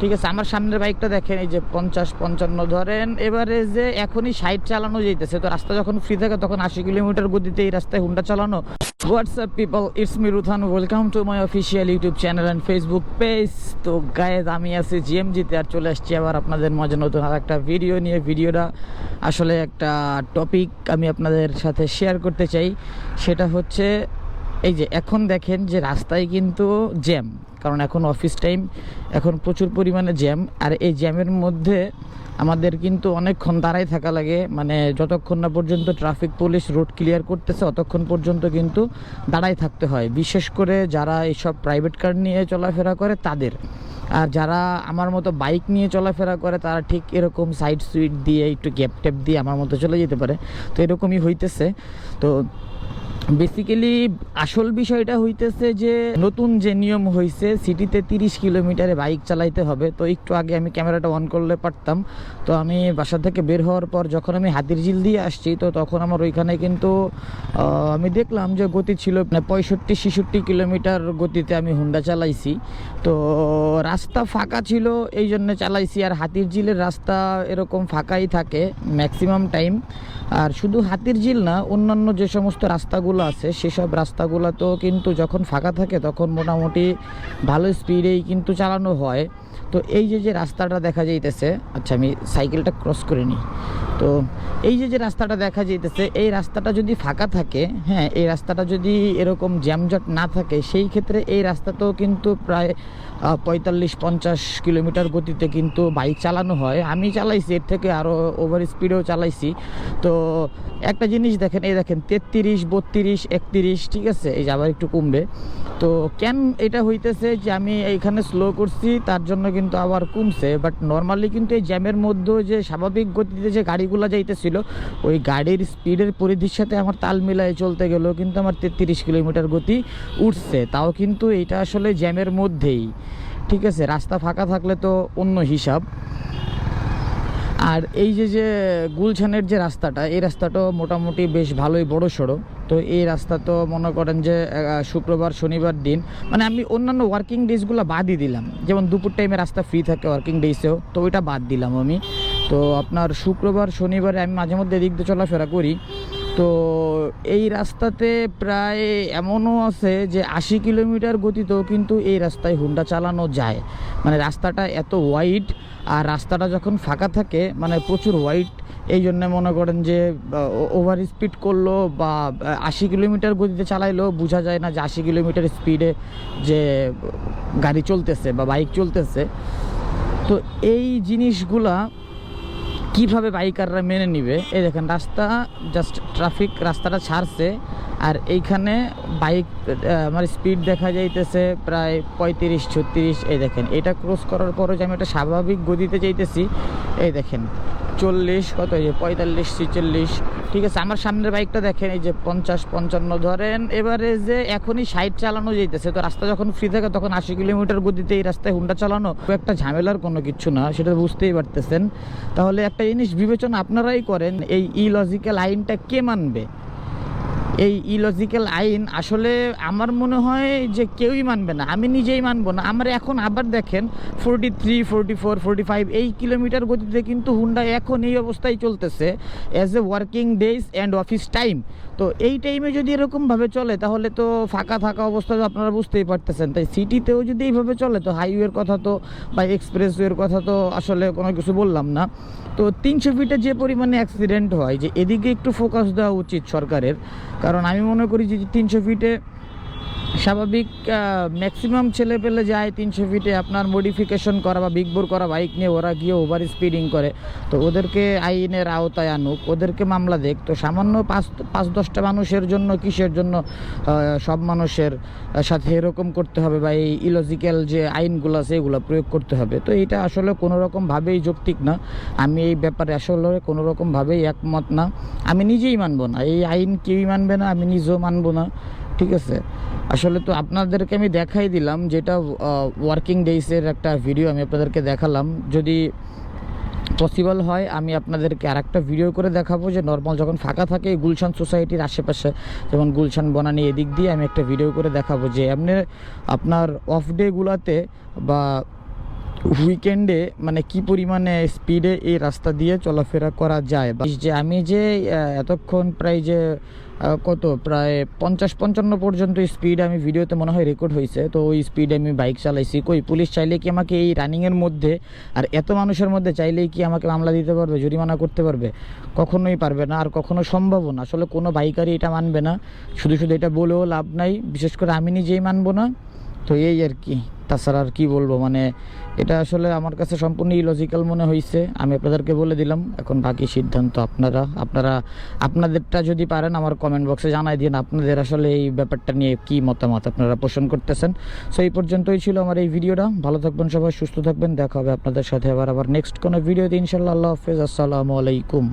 ঠিক আছে, আমার সামনের বাইকটা দেখেন, এই যে পঞ্চাশ, পঞ্চান্ন ধরেন। এবারে যে এখনই সাইড চালানো যাইতেছে, তো রাস্তা যখন ফ্রি থাকে তখন আশি কিলোমিটার গতিতে এই রাস্তায় হুন্ডা চালানো। What's up people it's me রুথান welcome to my official YouTube channel and Facebook page তো গায়ে আমি আছি জিএমজিতে আর চলে আসছি আবার আপনাদের মাঝে নতুন আর একটা ভিডিও নিয়ে। ভিডিওটা আসলে একটা টপিক আমি আপনাদের সাথে শেয়ার করতে চাই। সেটা হচ্ছে এই যে এখন দেখেন যে রাস্তায় কিন্তু জ্যাম, কারণ এখন অফিস টাইম এখন প্রচুর পরিমাণে জ্যাম, আর এই জ্যামের মধ্যে আমাদের কিন্তু অনেকক্ষণ দাঁড়াই থাকা লাগে। মানে যতক্ষণ না পর্যন্ত ট্রাফিক পুলিশ রোড ক্লিয়ার করতেছে, অতক্ষণ পর্যন্ত কিন্তু দাঁড়াই থাকতে হয়। বিশেষ করে যারা এইসব প্রাইভেট কার নিয়ে চলাফেরা করে, তাদের। আর যারা আমার মতো বাইক নিয়ে চলাফেরা করে, তারা ঠিক এরকম সাইড সুইট দিয়ে, একটু গ্যাপ ট্যাপ দিয়ে আমার মতো চলে যেতে পারে। তো এরকমই হইতেছে। তো বেসিক্যালি আসল বিষয়টা হইতেছে যে, নতুন যে নিয়ম হয়েছে সিটিতে তিরিশ কিলোমিটারে বাইক চালাইতে হবে। তো একটু আগে আমি ক্যামেরাটা অন করলে পারতাম। তো আমি বাসা থেকে বের হওয়ার পর যখন আমি হাতির ঝিল দিয়ে আসছি, তো তখন আমার ওইখানে কিন্তু আমি দেখলাম যে গতি ছিল মানে পঁয়ষট্টি, ছেষট্টি কিলোমিটার গতিতে আমি হুন্ডা চালাইছি। তো রাস্তা ফাঁকা ছিল এই জন্য চালাইছি। আর হাতির ঝিলের রাস্তা এরকম ফাঁকাই থাকে ম্যাক্সিমাম টাইম আর শুধু হাতির ঝিল না, অন্যান্য যে সমস্ত রাস্তাগুলো আছে, সেসব রাস্তাগুলো তো কিন্তু যখন ফাঁকা থাকে, তখন মোটামুটি ভালো স্পিডেই কিন্তু চালানো হয়। তো এই যে যে রাস্তাটা দেখা যাইতেছে আচ্ছা আমি সাইকেলটা ক্রস করে নিই। তো এই যে যে রাস্তাটা দেখা যাইতেছে, এই রাস্তাটা যদি ফাঁকা থাকে হ্যাঁ এই রাস্তাটা যদি এরকম জ্যামজট না থাকে, সেই ক্ষেত্রে এই রাস্তাতেও কিন্তু প্রায় পঁয়তাল্লিশ, পঞ্চাশ কিলোমিটার গতিতে কিন্তু বাইক চালানো হয়। আমি চালাইছি, এর থেকে আরও ওভার স্পিডেও চালাইছি। তো একটা জিনিস দেখেন, এই দেখেন, তেত্রিশ, বত্রিশ, একত্রিশ, ঠিক আছে? এই যে আবার একটু কমবে। তো কেন এটা হইতেছে যে আমি এইখানে স্লো করছি, তার জন্য কিন্তু আবার কমছে। বাট নর্মালি কিন্তু এই জ্যামের মধ্যেও যে স্বাভাবিক গতিতে যে গাড়িগুলো যাইতেছিল, ওই গাড়ির স্পিডের পরিধির সাথে আমার তাল মিলায় চলতে গেলেও কিন্তু আমার তেত্রিশ কিলোমিটার গতি উঠছে। তাও কিন্তু এটা আসলে জ্যামের মধ্যেই, ঠিক আছে? রাস্তা ফাঁকা থাকলে তো অন্য হিসাব। আর এই যে যে গুলছানের যে রাস্তাটা, এই রাস্তাটাও মোটামুটি বেশ ভালোই বড় সড়ো তো এই রাস্তা তো মনে করেন যে শুক্রবার, শনিবার দিন মানে আমি অন্যান্য ওয়ার্কিং ডেজগুলো বাদই দিলাম। যেমন দুপুর টাইমে রাস্তা ফ্রি থাকে ওয়ার্কিং ডেজেও তো ওইটা বাদ দিলাম আমি। তো আপনার শুক্রবার, শনিবারে আমি মাঝে মধ্যে এদিক দিয়ে চলাফেরা করি। তো এই রাস্তাতে প্রায় এমনও আছে যে আশি কিলোমিটার গতিতেও কিন্তু এই রাস্তায় হুন্ডা চালানো যায়। মানে রাস্তাটা এত ওয়াইড আর রাস্তাটা যখন ফাঁকা থাকে মানে প্রচুর ওয়াইড এই জন্য মনে করেন যে ওভার স্পিড করল বা আশি কিলোমিটার গতিতে চালাইলেও বোঝা যায় না যে আশি কিলোমিটার স্পিডে যে গাড়ি চলতেছে বা বাইক চলতেছে। তো এই জিনিসগুলা কীভাবে বাইকাররা মেনে নিবে? এই দেখেন, রাস্তা জাস্ট ট্রাফিক রাস্তাটা ছাড়ছে, আর এইখানে বাইক আমার স্পিড দেখা যাইতেছে প্রায় পঁয়ত্রিশ, ছত্রিশ, এই দেখেন। এটা ক্রস করার পরে যে আমি একটা স্বাভাবিক গতিতে যাইতেছি, এই দেখেন, চল্লিশ, কত এই যে, পঁয়তাল্লিশ, ছেচল্লিশ ঠিক আছে, আমার সামনের বাইকটা দেখেন, এই যে পঞ্চাশ, পঞ্চান্ন ধরেন, এবারে যে এখনই সাইড চালানো যেতেছে তো রাস্তা যখন ফ্রি থাকে তখন আশি কিলোমিটার গতিতে এই রাস্তায় হুন্ডা চালানো খুব একটা ঝামেলার কোনো কিছু না, সেটা বুঝতেই পারতেছেন। তাহলে একটা জিনিস বিবেচনা আপনারাই করেন, এই ই লজিক্যাল আইনটা কে মানবে? এই ইলজিক্যাল আইন আসলে আমার মনে হয় যে কেউই মানবে না। আমি নিজেই মানবো না। আমার এখন আবার দেখেন forty three forty four forty five এই কিলোমিটার গতিতে কিন্তু হুন্ডা এখন এই অবস্থায় চলতেছে as a working days and office time তো এই টাইমে যদি এরকমভাবে চলে, তাহলে তো ফাঁকা থাকা অবস্থা আপনারা বুঝতেই পারতেছেন। তাই সিটিতেও যদি এইভাবে চলে, তো হাইওয়ের কথা তো বা এক্সপ্রেসওয়ের কথা তো আসলে কোনো কিছু বললাম না। তো তিনশো ফিটে যে পরিমাণে অ্যাক্সিডেন্ট হয়, যে এদিকে একটু ফোকাস দেওয়া উচিত সরকারের। কারণ আমি মনে করি যে তিনশো ফিটে স্বাভাবিক ম্যাক্সিমাম ছেলে পেলে যায় তিনশো ফিটে আপনার মডিফিকেশন করা বা বিগ বোর করা বাইক নিয়ে ওরা গিয়ে ওভার স্পিডিং করে। তো ওদেরকে আইনের আওতায় আনুক, ওদেরকে মামলা দেখ। তো সামান্য পাঁচ পাঁচ দশটা মানুষের জন্য, কিসের জন্য সব মানুষের সাথে এরকম করতে হবে বা এই ইলজিক্যাল যে আইনগুলো আছে, এগুলো প্রয়োগ করতে হবে। তো এটা আসলে কোনো রকমভাবেই যৌক্তিক না। আমি এই ব্যাপারে আসলে কোনো রকমভাবেই একমত না। আমি নিজেই মানবো না। এই আইন কেউই মানবে না, আমি নিজেও মানবো না। ঠিক আছে? আসলে তো আপনাদেরকে আমি দেখাই দিলাম যেটা ওয়ার্কিং ডেইসের একটা ভিডিও আমি আপনাদেরকে দেখালাম। যদি পসিবল হয়, আমি আপনাদেরকে আর একটা ভিডিও করে দেখাবো যে নর্মাল যখন ফাঁকা থাকে গুলশান সোসাইটির আশেপাশে, যেমন গুলশান, বনানি এদিক দিয়ে আমি একটা ভিডিও করে দেখাবো যে এমনি আপনার অফ ডেগুলোতে বা উইকেন্ডে মানে কি পরিমাণে স্পিডে এই রাস্তা দিয়ে চলাফেরা করা যায়? বা যে আমি যে এতক্ষণ প্রায় যে কত? প্রায় পঞ্চাশ পঞ্চান্ন পর্যন্ত স্পিড আমি ভিডিওতে মনে হয় রেকর্ড হয়েছে তো ওই স্পিডে আমি বাইক চালাইছি। কই পুলিশ চাইলে কি আমাকে এই রানিংয়ের মধ্যে আর এত মানুষের মধ্যে চাইলেই কি আমাকে মামলা দিতে পারবে, জরিমানা করতে পারবে? কখনোই পারবে না আর কখনো সম্ভবও না। আসলে কোনো বাইকারই এটা মানবে না। শুধু শুধু এটা বলেও লাভ নাই। বিশেষ করে আমি নিজেই মানবো না। তো এই আর কি। তাছাড়া আর কি বলব মানে এটা আসলে আমার কাছে সম্পূর্ণ ইলজিক্যাল মনে হয়েছে আমি আপনাদেরকে বলে দিলাম, এখন বাকি সিদ্ধান্ত আপনারা আপনারা, আপনাদেরটা যদি পারেন আমার কমেন্ট বক্সে জানাই দিন আপনাদের আসলে এই ব্যাপারটা নিয়ে কি মতামত আপনারা পোষণ করতেছেন। সো এই পর্যন্তই ছিল আমার এই ভিডিওটা ভালো থাকবেন সবাই, সুস্থ থাকবেন। দেখা হবে আপনাদের সাথে আবার আবার নেক্সট কোনো ভিডিওতে ইনশাল্লাহ আল্লাহ হাফেজ। আসসালামু আলাইকুম।